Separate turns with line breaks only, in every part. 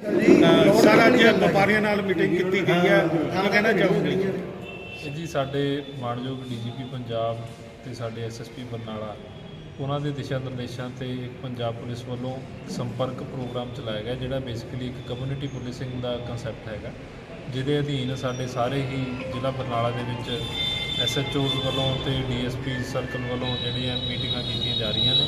ਸਾਰਾ ਅੱਜ ਵਪਾਰੀਆਂ ਨਾਲ ਮੀਟਿੰਗ ਕੀਤੀ ਗਈ ਹੈ ਕੀ ਕਹਿਣਾ ਚਾਹੋਗੇ?
ਇਹ ਜੀ ਸਾਡੇ ਮਾਨਯੋਗ ਡੀਜੀਪੀ ਪੰਜਾਬ ਤੇ ਸਾਡੇ ਐਸਐਸਪੀ ਬਰਨਾਲਾ, ਉਹਨਾਂ ਦੇ ਦਿਸ਼ਾ ਨਿਰਦੇਸ਼ਾਂ ਤੇ ਇੱਕ ਪੰਜਾਬ ਪੁਲਿਸ ਵੱਲੋਂ ਸੰਪਰਕ ਪ੍ਰੋਗਰਾਮ ਚਲਾਇਆ ਗਿਆ, ਜਿਹੜਾ ਬੇਸਿਕਲੀ ਇੱਕ ਕਮਿਊਨਿਟੀ ਪੁਲਿਸਿੰਗ ਦਾ ਕਨਸੈਪਟ ਹੈਗਾ। ਜਿਹਦੇ ਅਧੀਨ ਸਾਡੇ ਸਾਰੇ ਹੀ ਜ਼ਿਲ੍ਹਾ ਬਰਨਾਲਾ ਦੇ ਵਿੱਚ ਐਸਐਚਓਜ਼ ਵੱਲੋਂ ਤੇ ਡੀਐਸਪੀ ਸਰਕਲ ਵੱਲੋਂ ਜਿਹੜੀਆਂ ਮੀਟਿੰਗਾਂ ਕੀਤੀਆਂ ਜਾ ਰਹੀਆਂ ਨੇ।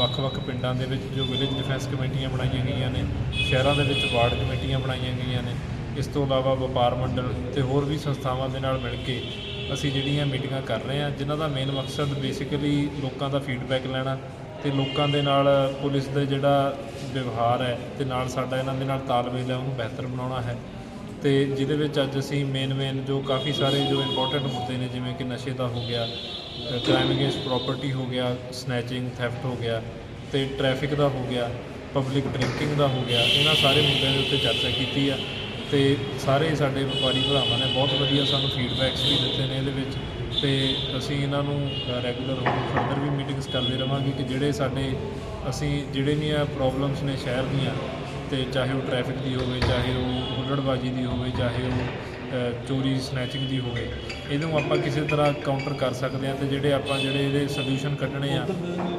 ਵੱਖ-ਵੱਖ ਪਿੰਡਾਂ ਦੇ ਵਿੱਚ ਜੋ ਵਿਲੇਜ ਡਿਫੈਂਸ ਕਮੇਟੀਆਂ ਬਣਾਈਆਂ ਗਈਆਂ ਨੇ, ਸ਼ਹਿਰਾਂ ਦੇ ਵਿੱਚ ਵਾਰਡ ਕਮੇਟੀਆਂ ਬਣਾਈਆਂ ਗਈਆਂ ਨੇ, ਇਸ ਤੋਂ ਇਲਾਵਾ ਵਪਾਰ ਮੰਡਲ ਤੇ ਹੋਰ ਵੀ ਸੰਸਥਾਵਾਂ ਦੇ ਨਾਲ ਮਿਲ ਕੇ ਅਸੀਂ ਜਿਹੜੀਆਂ ਮੀਟਿੰਗਾਂ ਕਰ ਰਹੇ ਹਾਂ, ਜਿਨ੍ਹਾਂ ਦਾ ਮੇਨ ਮਕਸਦ ਬੇਸਿਕਲੀ ਲੋਕਾਂ ਦਾ ਫੀਡਬੈਕ ਲੈਣਾ ਤੇ ਲੋਕਾਂ ਦੇ ਨਾਲ ਪੁਲਿਸ ਦਾ ਜਿਹੜਾ ਵਿਵਹਾਰ ਹੈ ਤੇ ਨਾਲ ਸਾਡਾ ਇਹਨਾਂ ਦੇ ਨਾਲ ਤਾਲਮੇਲ ਹੈ, ਉਹਨੂੰ ਬਿਹਤਰ ਬਣਾਉਣਾ ਹੈ। ਤੇ ਜਿਹਦੇ ਵਿੱਚ ਅੱਜ ਅਸੀਂ ਮੇਨ ਮੇਨ ਜੋ ਕਾਫੀ ਸਾਰੇ ਜੋ ਇੰਪੋਰਟੈਂਟ ਮੁੱਦੇ ਨੇ, ਜਿਵੇਂ ਕਿ ਨਸ਼ੇ ਦਾ ਹੋ ਗਿਆ ਕ੍ਰਾਈਮ ਅਗੇਂਸਟ ਪ੍ਰਾਪਰਟੀ ਹੋ ਗਿਆ ਸਨੈਚਿੰਗ ਥੈਫਟ ਹੋ ਗਿਆ ਤੇ ਟ੍ਰੈਫਿਕ ਦਾ ਹੋ ਗਿਆ ਪਬਲਿਕ ਡਰਿੰਕਿੰਗ ਦਾ ਹੋ ਗਿਆ, ਇਹਨਾਂ ਸਾਰੇ ਮੁੱਦਿਆਂ ਦੇ ਉੱਤੇ ਚਰਚਾ ਕੀਤੀ ਆ ਤੇ ਸਾਰੇ ਸਾਡੇ ਵਪਾਰੀ ਭਰਾਵਾਂ ਨੇ ਬਹੁਤ ਵਧੀਆ ਸਾਨੂੰ ਫੀਡਬੈਕਸ ਵੀ ਦਿੱਤੇ ਨੇ ਇਹਦੇ ਵਿੱਚ ਤੇ ਅਸੀਂ ਇਹਨਾਂ ਨੂੰ ਰੈਗੂਲਰ ਹੋਰ ਫਰਦਰ ਵੀ ਮੀਟਿੰਗਸ ਕਰਦੇ ਰਵਾਂਗੇ ਕਿ ਜਿਹੜੇ ਸਾਡੇ, ਅਸੀਂ ਜਿਹੜੇ ਵੀ ਆ ਪ੍ਰੋਬਲਮਸ ਨੇ ਸ਼ਹਿਰ ਦੀਆਂ ਤੇ ਚਾਹੇ ਉਹ ਟ੍ਰੈਫਿਕ ਦੀ ਹੋਵੇ, ਚਾਹੇ ਉਹ ਹੁੱਲੜਬਾਜੀ ਦੀ ਹੋਵੇ, ਚਾਹੇ ਉਹ ਚੋਰੀ ਸਨੈਚਿੰਗ ਦੀ ਹੋਵੇ ਇਹਨੂੰ ਆਪਾਂ ਕਿਸੇ ਤਰ੍ਹਾਂ ਕਾਊਂਟਰ ਕਰ ਸਕਦੇ ਹਾਂ ਤੇ ਜਿਹੜੇ ਆਪਾਂ ਜਿਹੜੇ ਇਹਦੇ ਸੋਲੂਸ਼ਨ ਕੱਢਣੇ ਆ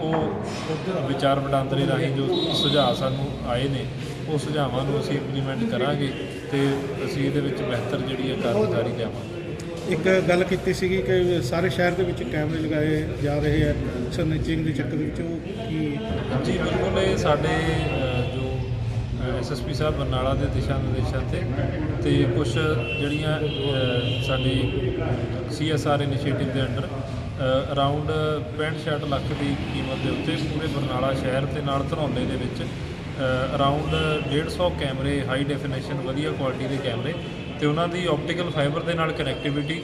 ਉਹ ਵਿਚਾਰ ਵਟਾਂਦਰੇ ਰਾਹੀਂ ਜੋ ਸੁਝਾਅ ਸਾਨੂੰ ਆਏ ਨੇ ਉਹ ਸੁਝਾਵਾਂ ਨੂੰ ਅਸੀਂ ਇੰਪਲੀਮੈਂਟ ਕਰਾਂਗੇ ਤੇ ਅਸੀਂ ਇਹਦੇ ਵਿੱਚ ਬਿਹਤਰ ਜਿਹੜੀ ਹੈ ਕਾਰਗੁਜ਼ਾਰੀ ਲਿਆਵਾਂਗੇ।
ਇੱਕ ਗੱਲ ਕੀਤੀ ਸੀਗੀ ਕਿ ਸਾਰੇ ਸ਼ਹਿਰ ਦੇ ਵਿੱਚ ਕੈਮਰੇ ਲਗਾਏ ਜਾ ਰਹੇ ਆ ਸਨਿਚਿੰਗ ਦੇ ਚੱਕਰ ਵਿੱਚ ਉਹ ਕੀ
ਜੀ ਬਿਲਕੁਲ ਇਹ ਸਾਡੇ ਐਸਐਸਪੀ ਸਾਹਿਬ ਬਰਨਾਲਾ ਦੇ ਦਿਸ਼ਾ ਨਿਰਦੇਸ਼ਾਂ ਤੇ ਤੇ ਕੁਝ ਜਿਹੜੀਆਂ ਅ, ਸਾਡੀ ਸੀਐਸਆਰ ਇਨੀਸ਼ੀਏਟਿਵ ਦੇ ਅੰਡਰ ਅਰਾਊਂਡ 65 ਲੱਖ ਦੀ ਕੀਮਤ ਦੇ ਉੱਤੇ ਪੂਰੇ ਬਰਨਾਲਾ ਸ਼ਹਿਰ ਤੇ ਨਾਲ ਧਰੌਲੇ ਦੇ ਵਿੱਚ ਅਰਾਊਂਡ 150 ਕੈਮਰੇ ਹਾਈ ਡੈਫੀਨੇਸ਼ਨ ਵਧੀਆ ਕੁਆਲਿਟੀ ਦੇ ਕੈਮਰੇ ਤੇ ਉਹਨਾਂ ਦੀ ਆਪਟੀਕਲ ਫਾਈਬਰ ਦੇ ਨਾਲ ਕਨੈਕਟੀਵਿਟੀ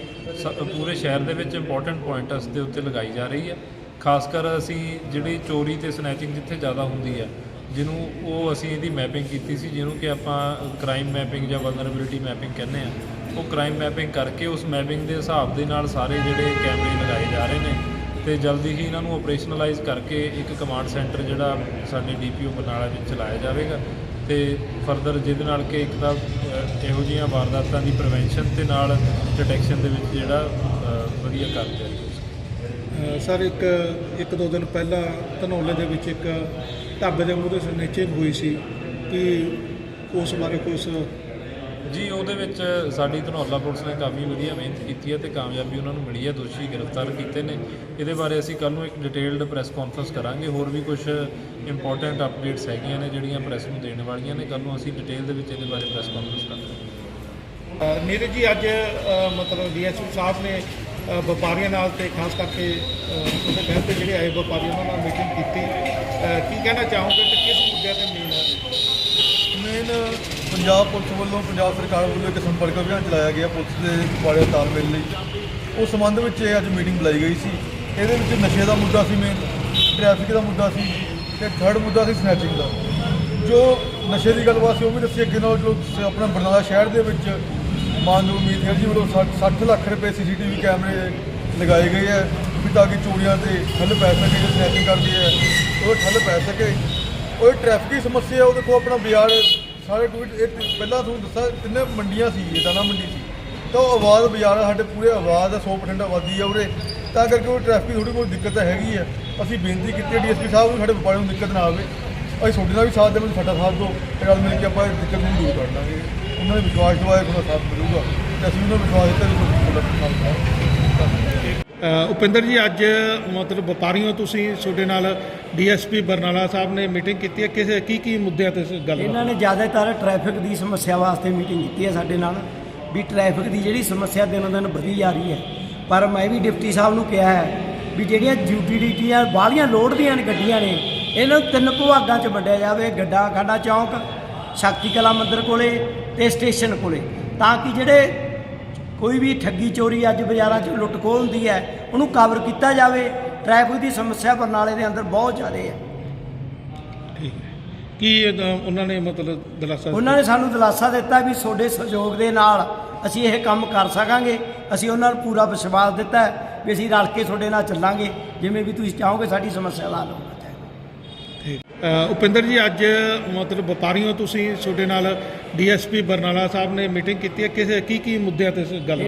ਪੂਰੇ ਸ਼ਹਿਰ ਦੇ ਵਿੱਚ ਇੰਪੋਰਟੈਂਟ ਪੁਆਇੰਟਸ ਦੇ ਉੱਤੇ ਲਗਾਈ ਜਾ ਰਹੀ ਹੈ। ਖਾਸ ਕਰ ਅਸੀਂ ਜਿਹੜੀ ਚੋਰੀ ਤੇ ਸਨੈਚਿੰਗ ਜਿੱਥੇ ਜ਼ਿਆਦਾ ਹੁੰਦੀ ਹੈ ਜਿਹਨੂੰ ਉਹ ਅਸੀਂ ਇਹਦੀ ਮੈਪਿੰਗ ਕੀਤੀ ਸੀ, ਜਿਹਨੂੰ ਕਿ ਆਪਾਂ ਕ੍ਰਾਈਮ ਮੈਪਿੰਗ ਜਾਂ ਵਲਨਰੇਬਿਲਿਟੀ ਮੈਪਿੰਗ ਕਹਿੰਦੇ ਆ। ਉਹ ਕ੍ਰਾਈਮ ਮੈਪਿੰਗ ਕਰਕੇ ਉਸ ਮੈਪਿੰਗ ਦੇ ਹਿਸਾਬ ਦੇ ਨਾਲ ਸਾਰੇ ਜਿਹੜੇ ਕੈਮਰੇ ਲਗਾਏ ਜਾ ਰਹੇ ਨੇ ਤੇ ਜਲਦੀ ਹੀ ਇਹਨਾਂ ਨੂੰ ਆਪਰੇਸ਼ਨਲਾਈਜ਼ ਕਰਕੇ ਇੱਕ ਕਮਾਂਡ ਸੈਂਟਰ ਜਿਹੜਾ ਸਾਡੇ ਡੀਪੀਓ ਬਰਨਾਲਾ ਵਿੱਚ ਚਲਾਇਆ ਜਾਵੇਗਾ ਤੇ ਫਰਦਰ ਜਿਹਦੇ ਨਾਲ ਕਿ ਇੱਕ ਤਾਂ ਇਹੋ ਜਿਹੀਆਂ ਵਾਰਦਾਤਾਂ ਦੀ ਪ੍ਰੀਵੈਂਸ਼ਨ ਤੇ ਨਾਲ ਡਿਟੈਕਸ਼ਨ ਦੇ ਵਿੱਚ ਜਿਹੜਾ ਵਧੀਆ ਕਰ ਦਿਆ
ਸਰ ਇੱਕ ਇੱਕ ਦੋ ਦਿਨ ਪਹਿਲਾਂ ਧਨੌਲੇ ਦੇ ਵਿੱਚ ਇੱਕ ਢਾਬੇ ਦੇ ਮੂਹਰੇ ਸਨਿਚਿੰਗ ਹੋਈ ਸੀ ਕਿ ਉਸ ਬਾਰੇ ਕੁਝ
ਜੀ ਉਹਦੇ ਵਿੱਚ ਸਾਡੀ ਧਨੌਲਾ ਪੁਲਿਸ ਨੇ ਕਾਫੀ ਵਧੀਆ ਮਿਹਨਤ ਕੀਤੀ ਹੈ ਤੇ ਕਾਮਯਾਬੀ ਉਹਨਾਂ ਨੂੰ ਮਿਲੀ ਹੈ। ਦੋਸ਼ੀ ਗ੍ਰਿਫਤਾਰ ਕੀਤੇ ਨੇ। ਇਹਦੇ ਬਾਰੇ ਅਸੀਂ ਕੱਲ ਨੂੰ ਇੱਕ ਡਿਟੇਲਡ ਪ੍ਰੈਸ ਕਾਨਫਰੰਸ ਕਰਾਂਗੇ। ਹੋਰ ਵੀ ਕੁਝ ਇੰਪੋਰਟੈਂਟ ਅਪਡੇਟਸ ਹੈਗੀਆਂ ਨੇ ਜਿਹੜੀਆਂ ਪ੍ਰੈਸ ਨੂੰ ਦੇਣ ਵਾਲੀਆਂ ਨੇ। ਕੱਲ ਨੂੰ ਅਸੀਂ ਡਿਟੇਲ ਦੇ ਵਿੱਚ ਇਹਦੇ ਬਾਰੇ ਪ੍ਰੈਸ ਕਾਨਫਰੰਸ ਕਰਾਂਗੇ।
ਨੀਰਜ ਜੀ ਅੱਜ ਮਤਲਬ ਡੀਐਸਪੀ ਸਾਹਿਬ ਨੇ ਵਪਾਰੀਆਂ ਨਾਲ ਤੇ ਖਾਸ ਕਰਕੇ ਉਹਦੇ ਕਹਿਣ ਤੇ ਜਿਹੜੇ ਆਏ ਵਪਾਰੀ ਉਹਨਾਂ ਨਾਲ ਮੀਟਿੰਗ ਕੀਤੀ। ਕੀ ਕਹਿਣਾ ਚਾਹੋਗੇ ਕਿ ਕਿਸ ਮੁੱਦਿਆਂ ਤੇ ਮੇਨ
ਮੇਨ ਪੰਜਾਬ ਪੁਲਿਸ ਵੱਲੋਂ ਪੰਜਾਬ ਸਰਕਾਰ ਵੱਲੋਂ ਇੱਕ ਸੰਪਰਕ ਅਭਿਆਨ ਚਲਾਇਆ ਗਿਆ ਪੁਲਿਸ ਦੇ ਵਾਲੇ ਤਾਲਮੇਲ ਲਈ। ਉਸ ਸੰਬੰਧ ਵਿੱਚ ਇਹ ਅੱਜ ਮੀਟਿੰਗ ਬੁਲਾਈ ਗਈ ਸੀ। ਇਹਦੇ ਵਿੱਚ ਨਸ਼ੇ ਦਾ ਮੁੱਦਾ ਸੀ ਮੇਨ ਟ੍ਰੈਫਿਕ ਦਾ ਮੁੱਦਾ ਸੀ ਤੇ ਥਰਡ ਮੁੱਦਾ ਸੀ ਸਨੈਚਿੰਗ ਦਾ। ਜੋ ਨਸ਼ੇ ਦੀ ਗੱਲਬਾਤ ਸੀ ਉਹ ਵੀ ਦੱਸੀ, ਅੱਗੇ ਨਾਲ ਜੋ ਆਪਣਾ ਬਰਨਾਲਾ ਸ਼ਹਿਰ ਦੇ ਵਿੱਚ ਮਾਨਯੋਗ ਮੀਤ ਜੀ ਵੱਲੋਂ 60 ਲੱਖ ਰੁਪਏ ਸੀਸੀਟੀਵੀ ਕੈਮਰੇ ਲਗਾਏ ਗਏ ਹੈ। ਵੀ ਤਾਂ ਕਿ ਚੋਰੀਆਂ ਤੇ ਠੱਲ ਪੈ ਸਕੇ, ਜੋ ਸਨੈਚਿੰਗ ਕਰਦੇ ਹੈ, ਉਹ ਠੱਲ ਪੈ ਸਕੇ। ਉਹ ਟ੍ਰੈਫਿਕ ਦੀ ਸਮੱਸਿਆ ਉਹ ਦੇਖੋ ਆਪਣਾ ਬਾਜ਼ਾਰ, ਸਾਰੇ ਟੂਟ ਇਹ ਪਹਿਲਾਂ ਤੁਹਾਨੂੰ ਦੱਸਾਂ, ਤਿੰਨੇ ਮੰਡੀਆਂ ਸੀ, ਇਹ ਦਾਣਾ ਮੰਡੀ ਸੀ। ਤਾਂ ਉਹ ਆਵਾਜ਼ ਬਾਜ਼ਾਰ ਸਾਡੇ ਪੂਰੇ ਆਵਾਜ਼ ਦਾ 100% ਆਬਾਦੀ ਆ ਉਹਦੇ ਤਾਂ ਕਰਕੇ ਉਹ ਟ੍ਰੈਫਿਕ ਥੋੜੀ ਬਹੁਤ ਦਿੱਕਤ ਤਾਂ ਹੈਗੀ ਹੈ। ਅਸੀਂ ਬੇਨਤੀ ਕੀਤੀ ਹੈ, ਡੀਐਸਪੀ ਸਾਹਿਬ ਨੂੰ, ਸਾਡੇ ਵਪਾਰੀਆਂ ਨੂੰ ਦਿੱਕਤ ਨਾ ਆਵੇ। ਅਸੀਂ ਤੁਹਾਡੇ ਨਾਲ ਵੀ ਸਾਥ ਦੇਵਾਂਗੇ, ਸਾਡਾ ਸਾਥ ਦਿਓ। ਤੇ ਨਾਲ ਮਿਲ ਕੇ ਆਪਾਂ ਇਹ ਦਿੱਕਤ ਨੂੰ ਦੂਰ ਕਰ ਲਾਂਗੇ। ਉਹਨਾਂ ਨੇ ਵਿਸ਼ਵਾਸ ਦਵਾਇਆ, ਤੁਹਾਡਾ ਸਾਥ ਮਿਲੂਗਾ। ਤੇ ਅਸੀਂ ਉਹਨਾਂ ਨੂੰ ਵਿਸ਼ਵਾਸ ਦਿੱਤਾ, ਵੀ ਤੁਹਾਡਾ ਸਾਥ ਕਰਾਂਗੇ
ਉਪਿੰਦਰ ਜੀ ਅੱਜ ਮਤਲਬ ਵਪਾਰੀਆਂ ਤੁਸੀਂ ਤੁਹਾਡੇ ਨਾਲ ਡੀਐਸਪੀ ਬਰਨਾਲਾ ਸਾਹਿਬ ਨੇ ਮੀਟਿੰਗ ਕੀਤੀ ਹੈ। ਕਿਸ ਕੀ ਕੀ ਮੁੱਦਿਆਂ ਤੇ ਗੱਲ
ਇਹਨਾਂ ਨੇ ਜ਼ਿਆਦਾਤਰ ਟ੍ਰੈਫਿਕ ਦੀ ਸਮੱਸਿਆ ਵਾਸਤੇ ਮੀਟਿੰਗ ਕੀਤੀ ਹੈ ਸਾਡੇ ਨਾਲ ਵੀ ਟ੍ਰੈਫਿਕ ਦੀ ਜਿਹੜੀ ਸਮੱਸਿਆ ਦਿਨੋਂ ਦਿਨ ਵਧੀ ਜਾ ਰਹੀ ਹੈ। ਪਰ ਮੈਂ ਵੀ ਡਿਪਟੀ ਸਾਹਿਬ ਨੂੰ ਕਿਹਾ ਹੈ ਵੀ ਜਿਹੜੀਆਂ ਯੂਟੀਲਿਟੀਆਂ ਬਾਹਲੀਆਂ ਲੋਡ ਦੀਆਂ ਨੇ ਗੱਡੀਆਂ ਨੇ ਇਹਨਾਂ ਨੂੰ ਤਿੰਨ ਵਿਭਾਗਾਂ 'ਚ ਵੰਡਿਆ ਜਾਵੇ ਗੱਡਾ ਖਾਡਾ ਚੌਂਕ ਸ਼ਕਤੀ ਕਲਾ ਮੰਦਿਰ ਕੋਲੇ ਤੇ ਸਟੇਸ਼ਨ ਕੋਲੇ ਤਾਂ ਕਿ ਜਿਹੜੇ ਕੋਈ ਵੀ ਠੱਗੀ ਚੋਰੀ ਅੱਜ ਬਾਜ਼ਾਰਾਂ 'ਚ ਲੁੱਟ ਖੋਹ ਹੁੰਦੀ ਹੈ ਉਹਨੂੰ ਕਵਰ ਕੀਤਾ ਜਾਵੇ। ਟ੍ਰੈਫਿਕ ਦੀ ਸਮੱਸਿਆ ਬਰਨਾਲੇ ਦੇ ਅੰਦਰ ਬਹੁਤ ਜ਼ਿਆਦਾ ਹੈ।
ਠੀਕ ਹੈ। ਕੀ ਅ, ਉਹਨਾਂ ਨੇ ਮਤਲਬ ਦਲਾਸਾ
ਉਹਨਾਂ ਨੇ ਸਾਨੂੰ ਦਿਲਾਸਾ ਦਿੱਤਾ ਵੀ ਤੁਹਾਡੇ ਸਹਿਯੋਗ ਦੇ ਨਾਲ ਅਸੀਂ ਇਹ ਕੰਮ ਕਰ ਸਕਾਂਗੇ। ਅਸੀਂ ਉਹਨਾਂ ਨੂੰ ਪੂਰਾ ਵਿਸ਼ਵਾਸ ਦਿੱਤਾ ਵੀ ਅਸੀਂ ਰਲ ਕੇ ਤੁਹਾਡੇ ਨਾਲ ਚੱਲਾਂਗੇ। ਜਿਵੇਂ ਵੀ ਤੁਸੀਂ ਚਾਹੋਗੇ ਸਾਡੀ ਸਮੱਸਿਆ
ਠੀਕ ਅ, ਉਪਿੰਦਰ ਜੀ, ਅੱਜ ਮਤਲਬ ਵਪਾਰੀਆਂ ਤੁਸੀਂ, ਤੁਹਾਡੇ ਨਾਲ ਡੀਐਸਪੀ ਬਰਨਾਲਾ ਸਾਹਿਬ ਨੇ ਮੀਟਿੰਗ ਕੀਤੀ ਹੈ। ਕਿਸ ਕੀ ਕੀ ਮੁੱਦਿਆਂ ਤੇ ਗੱਲ